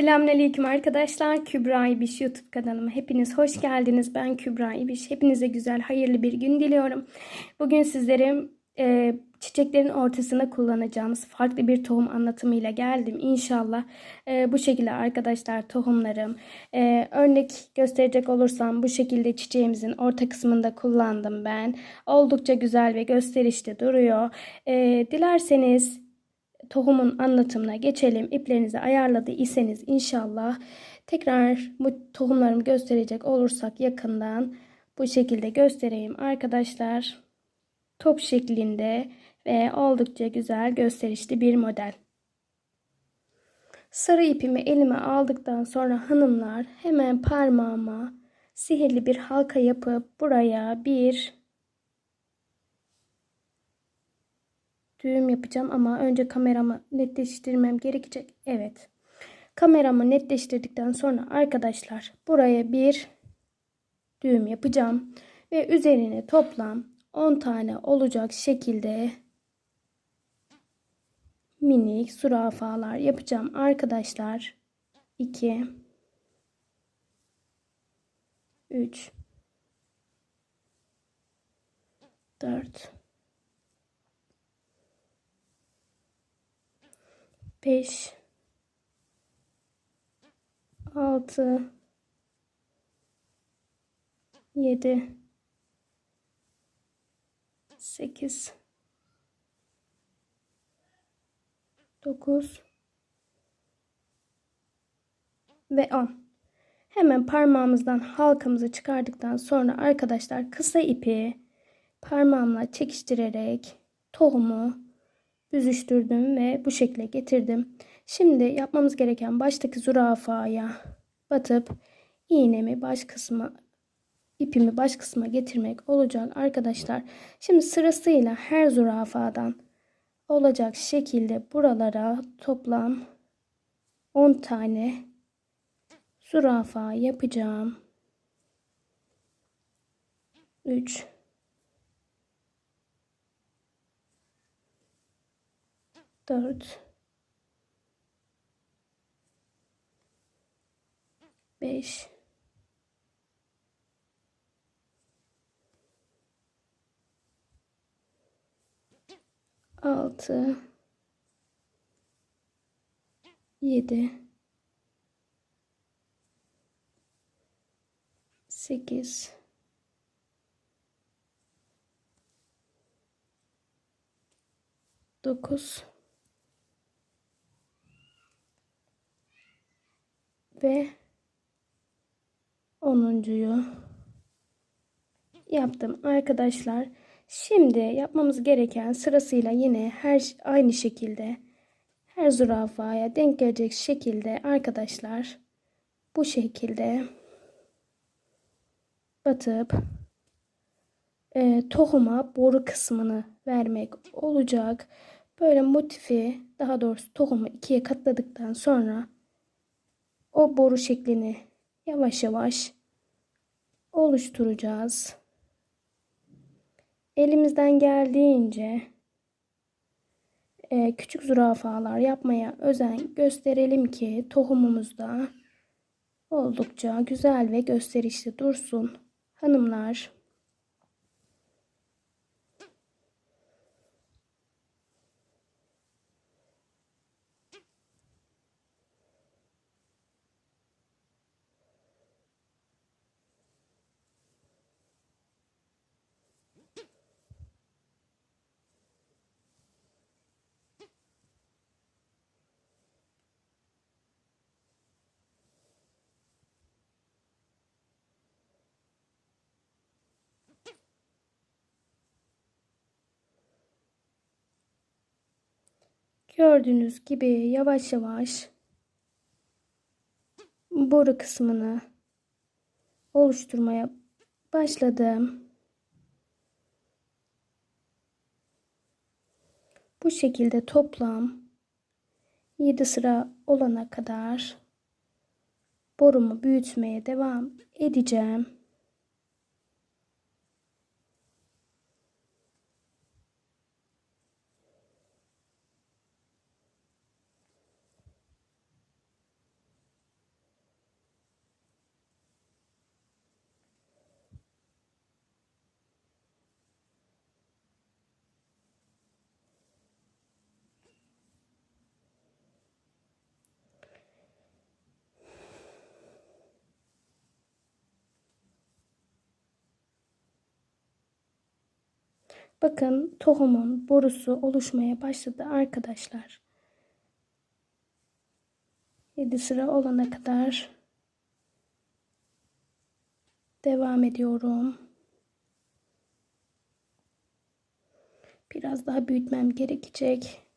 Selamünaleyküm arkadaşlar. Kübra İbiş YouTube kanalıma hepiniz hoş geldiniz. Ben Kübra İbiş. Hepinize güzel, hayırlı bir gün diliyorum. Bugün sizlere e, çiçeklerin ortasına kullanacağımız farklı bir tohum anlatımıyla geldim. İnşallah e, bu şekilde arkadaşlar tohumlarım. E, örnek gösterecek olursam bu şekilde çiçeğimizin orta kısmında kullandım ben. Oldukça güzel ve gösterişli duruyor. E, dilerseniz tohumun anlatımına geçelim. İplerinizi ayarladı inşallah tekrar bu tohumlarımı gösterecek olursak yakından bu şekilde göstereyim arkadaşlar. Top şeklinde ve oldukça güzel gösterişli bir model. Sarı ipimi elime aldıktan sonra hanımlar hemen parmağıma sihirli bir halka yapıp buraya bir düğüm yapacağım ama önce kameramı netleştirmem gerekecek. Evet. Kameramı netleştirdikten sonra arkadaşlar buraya bir düğüm yapacağım ve üzerine toplam 10 tane olacak şekilde minik zürafalar yapacağım arkadaşlar. 2 3 4 5 6 7 8 9 ve 10. Hemen parmağımızdan halkamızı çıkardıktan sonra arkadaşlar kısa ipi parmağımla çekiştirerek tohumu büzüştürdüm ve bu şekle getirdim. Şimdi yapmamız gereken baştaki zürafaya batıp iğnemi baş kısmı ipimi baş kısma getirmek olacak arkadaşlar. Şimdi sırasıyla her zürafadan olacak şekilde buralara toplam 10 tane zürafa yapacağım. 3 4 5 6 7 8 9 ve 10'uncuyu yaptım arkadaşlar. Şimdi yapmamız gereken sırasıyla yine her aynı şekilde her zürafaya denk gelecek şekilde arkadaşlar bu şekilde batıp e, tohuma boru kısmını vermek olacak. Böyle motifi daha doğrusu tohumu ikiye katladıktan sonra o boru şeklini yavaş yavaş oluşturacağız. Elimizden geldiğince e, küçük zürafalar yapmaya özen gösterelim ki tohumumuzda oldukça güzel ve gösterişli dursun. Hanımlar Gördüğünüz gibi yavaş yavaş boru kısmını oluşturmaya başladım. Bu şekilde toplam 7 sıra olana kadar borumu büyütmeye devam edeceğim. Bakın tohumun borusu oluşmaya başladı arkadaşlar. 7 sıra olana kadar devam ediyorum. Biraz daha büyütmem gerekecek.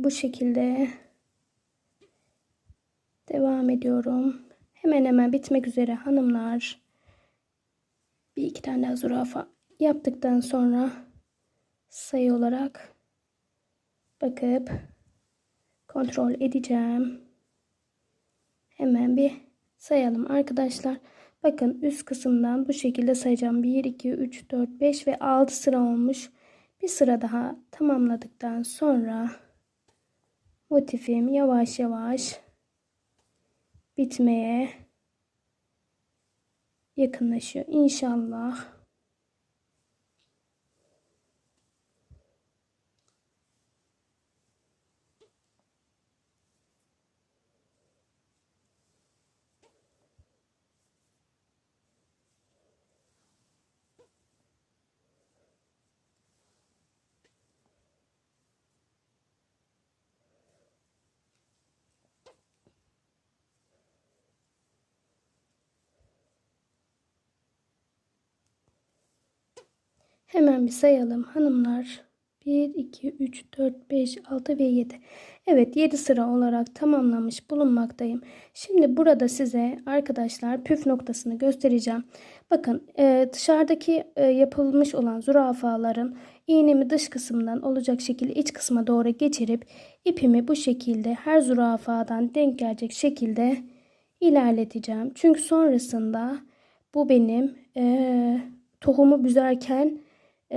Bu şekilde devam ediyorum. Hemen hemen bitmek üzere hanımlar. Bir iki tane daha zürafa yaptıktan sonra sayı olarak bakıp kontrol edeceğim. Hemen bir sayalım arkadaşlar. Bakın üst kısımdan bu şekilde sayacağım. 1, 2, 3, 4, 5 ve 6 sıra olmuş. Bir sıra daha tamamladıktan sonra motifim yavaş yavaş bitmeye yakınlaşıyor. İnşallah. Hemen bir sayalım hanımlar. 1, 2, 3, 4, 5, 6 ve 7. Evet 7 sıra olarak tamamlamış bulunmaktayım. Şimdi burada size arkadaşlar püf noktasını göstereceğim. Bakın e, dışarıdaki e, yapılmış olan zürafaların iğnemi dış kısımdan olacak şekilde iç kısma doğru geçirip ipimi bu şekilde her zürafadan denk gelecek şekilde ilerleteceğim. Çünkü sonrasında bu benim e, tohumu büzerken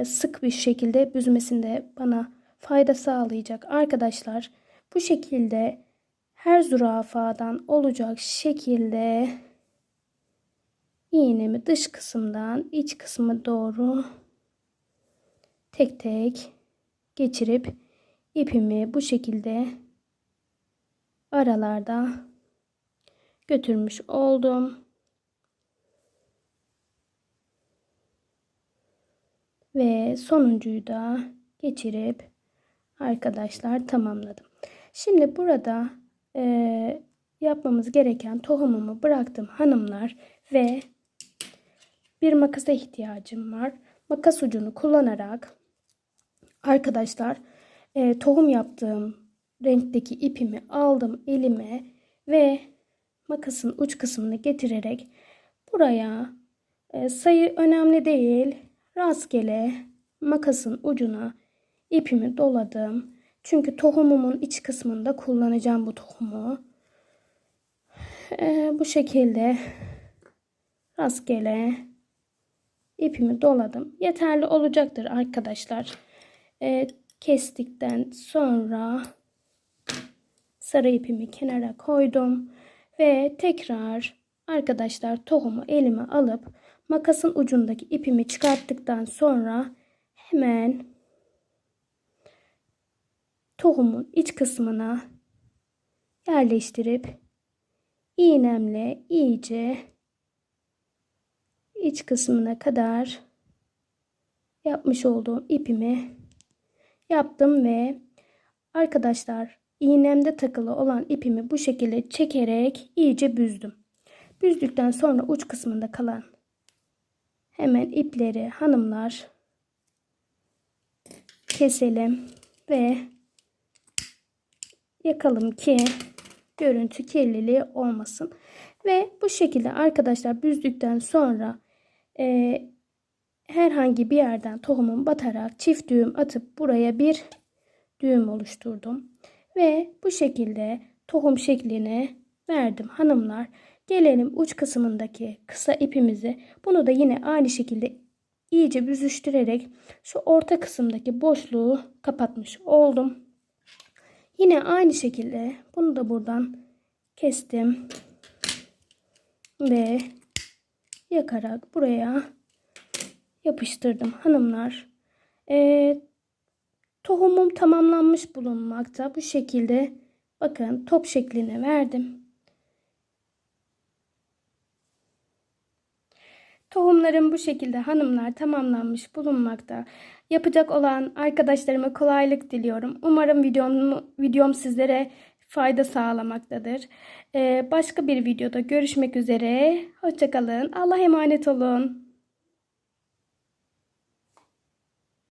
sık bir şekilde büzmesinde bana fayda sağlayacak. Arkadaşlar bu şekilde her zürafadan olacak şekilde iğnemi dış kısımdan iç kısmı doğru tek tek geçirip ipimi bu şekilde aralarda götürmüş oldum. Ve sonuncuyu da geçirip arkadaşlar tamamladım. Şimdi burada e, yapmamız gereken tohumumu bıraktım hanımlar ve bir makasa ihtiyacım var. Makas ucunu kullanarak arkadaşlar e, tohum yaptığım renkteki ipimi aldım elime ve makasın uç kısmını getirerek buraya e, sayı önemli değil Rastgele makasın ucuna ipimi doladım. Çünkü tohumumun iç kısmında kullanacağım bu tohumu. Ee, bu şekilde rastgele ipimi doladım. Yeterli olacaktır arkadaşlar. Ee, kestikten sonra sarı ipimi kenara koydum ve tekrar arkadaşlar tohumu elime alıp makasın ucundaki ipimi çıkarttıktan sonra hemen tohumun iç kısmına yerleştirip iğnemle iyice iç kısmına kadar yapmış olduğum ipimi yaptım ve arkadaşlar iğnemde takılı olan ipimi bu şekilde çekerek iyice büzdüm. Büzdükten sonra uç kısmında kalan Hemen ipleri hanımlar keselim ve yakalım ki görüntü kirliliği olmasın. Ve bu şekilde arkadaşlar büzdükten sonra e, herhangi bir yerden tohumun batarak çift düğüm atıp buraya bir düğüm oluşturdum. Ve bu şekilde tohum şeklini verdim hanımlar. Gelelim uç kısmındaki kısa ipimizi. Bunu da yine aynı şekilde iyice büzüştürerek şu orta kısımdaki boşluğu kapatmış oldum. Yine aynı şekilde bunu da buradan kestim ve yakarak buraya yapıştırdım hanımlar. Ee, tohumum tamamlanmış bulunmakta. Bu şekilde bakın top şeklini verdim. Tohumlarım bu şekilde hanımlar tamamlanmış bulunmakta. Yapacak olan arkadaşlarıma kolaylık diliyorum. Umarım videom, videom sizlere fayda sağlamaktadır. Ee, başka bir videoda görüşmek üzere. Hoşçakalın. Allah emanet olun.